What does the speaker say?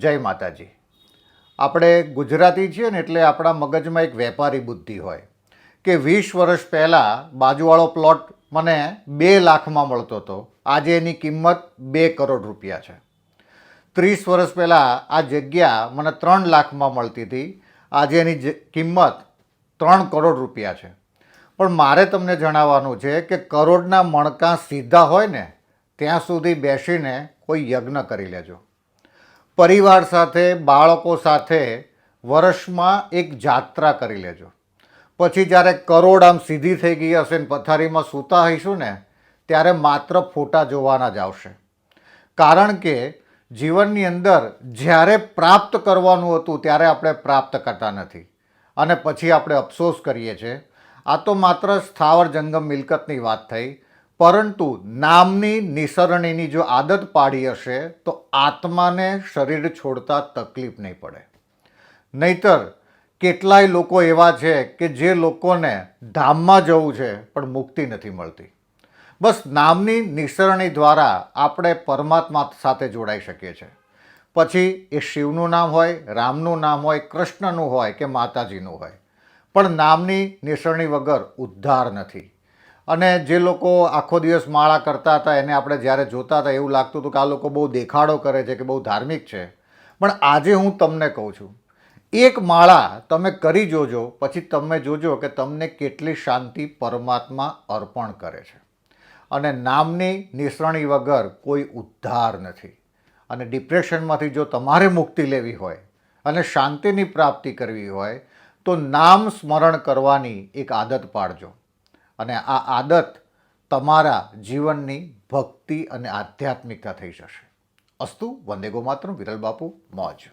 જય માતાજી. આપણે ગુજરાતી છીએ ને એટલે આપણા મગજમાં એક વેપારી બુદ્ધિ હોય કે વીસ વર્ષ પહેલાં બાજુવાળો પ્લોટ મને બે લાખમાં મળતો હતો. આજે એની કિંમત બે કરોડ રૂપિયા છે. ત્રીસ વર્ષ પહેલાં આ જગ્યા મને ત્રણ લાખમાં મળતી હતી. આજે એની કિંમત ત્રણ કરોડ રૂપિયા છે. પણ મારે તમને જણાવવાનું છે કે કરોડના મણકા સીધા હોય ને, ત્યાં સુધી બેસીને કોઈ યજ્ઞ કરી લેજો. પરિવાર સાથે, બાળકો સાથે વર્ષમાં એક જાત્રા કરી લેજો. પછી જ્યારે કરોડ આમ સીધી થઈ ગઈ હશે ને પથારીમાં સૂતા હઈશું ને, ત્યારે માત્ર ફોટા જોવાના જ આવશે. કારણ કે જીવનની અંદર જ્યારે પ્રાપ્ત કરવાનું હતું, ત્યારે આપણે પ્રાપ્ત કરતા નથી. અને પછી આપણે અફસોસ કરીએ છીએ. આ તો માત્ર સ્થાવર જંગમ મિલકતની વાત થઈ. પરંતુ નામની નિસરણીની જો આદત પાડી હશે, તો આત્માને શરીર છોડતા તકલીફ નહીં પડે. નહીતર, કેટલાય લોકો એવા છે કે જે લોકોને ધામમાં જવું છે, પણ મુક્તિ નથી મળતી. બસ નામની નિસરણી દ્વારા આપણે પરમાત્મા સાથે જોડાઈ શકીએ છીએ પછી એ શિવનું નામ હોય, રામનું નામ હોય, કૃષ્ણનું હોય કે માતાજીનું હોય. પણ નામની નિસરણી વગર ઉદ્ધાર નથી. અને જે લોકો આખો દિવસ માળા કરતા હતા, એને આપણે જ્યારે જોતા હતા, એવું લાગતું હતું કે આ લોકો બહુ દેખાડો કરે છે કે બહુ ધાર્મિક છે. પણ આજે હું તમને કહું છું, એક માળા તમે કરી જોજો, પછી તમે જોજો કે તમને કેટલી શાંતિ પરમાત્મા અર્પણ કરે છે. અને નામની નિસરણી વગર કોઈ ઉદ્ધાર નથી. અને ડિપ્રેશનમાંથી જો તમારે મુક્તિ લેવી હોય અને શાંતિની પ્રાપ્તિ કરવી હોય, તો નામ સ્મરણ કરવાની એક આદત પાડજો. અને આ આદત તમારા જીવનની ભક્તિ અને આધ્યાત્મિકતા થઈ જશે. અસ્તુ, વંદે ગો માતરમ વિરલ બાપુ, મોજ.